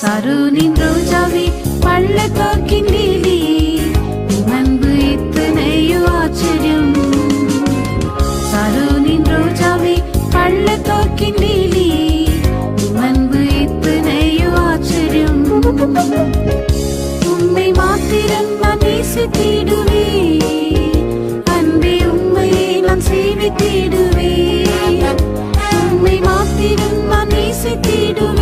சருனின் ரோஜாவே பள்ளத்தாக்கின் நீதியே உணர்ந்து இத்தனையோ ஆச்சரியம். சருனின் ரோஜாவே பள்ளத்தாக்கின் நீதியே உணர்ந்து இத்தனையோ ஆச்சரியம். உண்மை மாத்திரம் நான் நேசித்திடுவே அன்பே உண்மையை நான் சேவித்திடுவே உண்மை மாத்திரம் நான் நேசித்திடுவே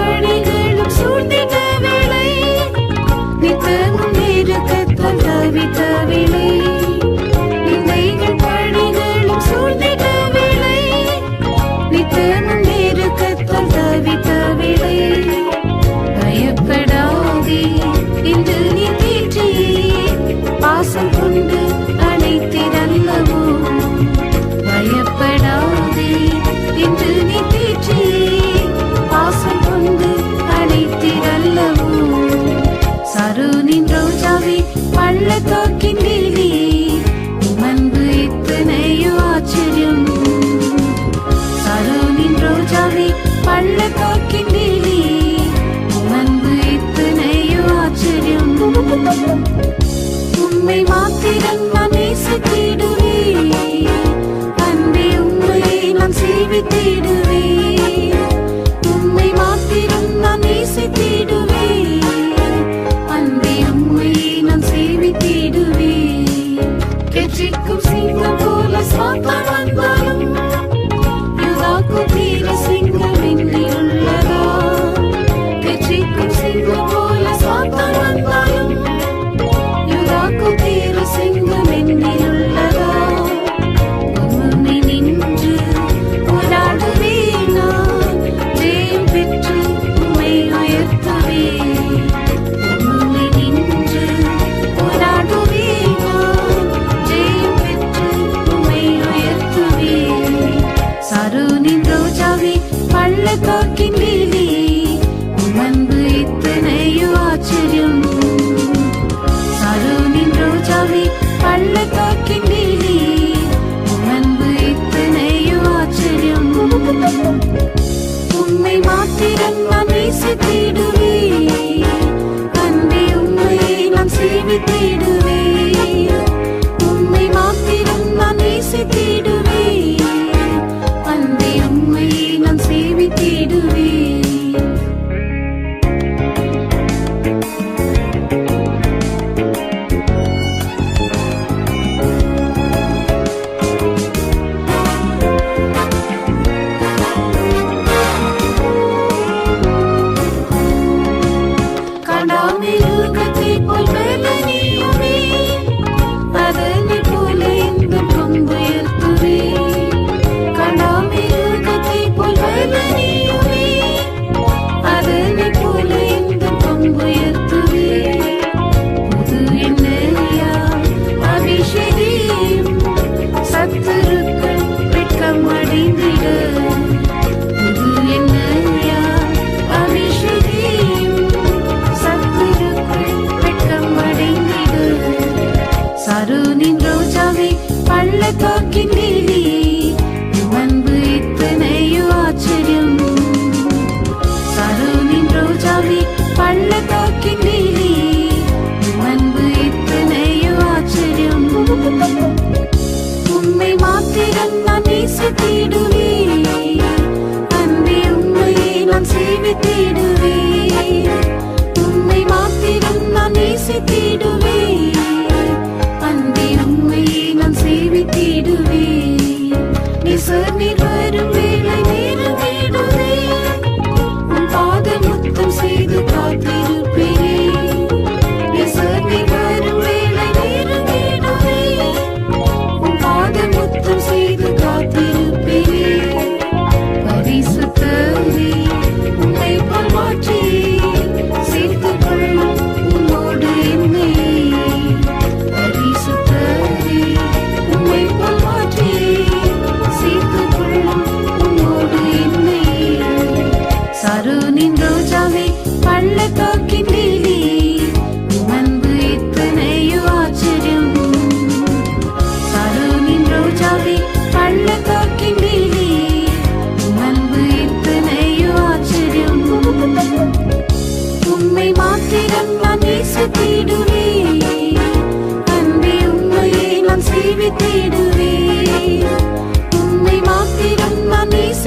morning. felicity ரோஜாவே பள்ளத்தாக்கின் நீதி அன்பு இத்தனையோ ஆச்சரியம். சரோனின் ரோஜாவே பள்ளத்தாக்கின் நீதி அன்பு இத்தனையோ ஆச்சரியம். உண்மை மாத்திரம் நான் நேச தேடுவே அன்பே உண்மையை நான் சேவை தேடுவே கருணின் ரோஜாவே பள்ளத்தோக்கின் லீலி உமந்து இத்தனையு ஆச்சரியம். கருணின் ரோஜாவே பள்ளத்தோக்கின் லீலி உமந்து இத்தனையு ஆச்சரியம். உண்மை மாத்திரம் நான் நேச தேடுவே அன்பே உண்மையை நான் சேவை தேடுவே உண்மை மாத்திரம் நான் நேச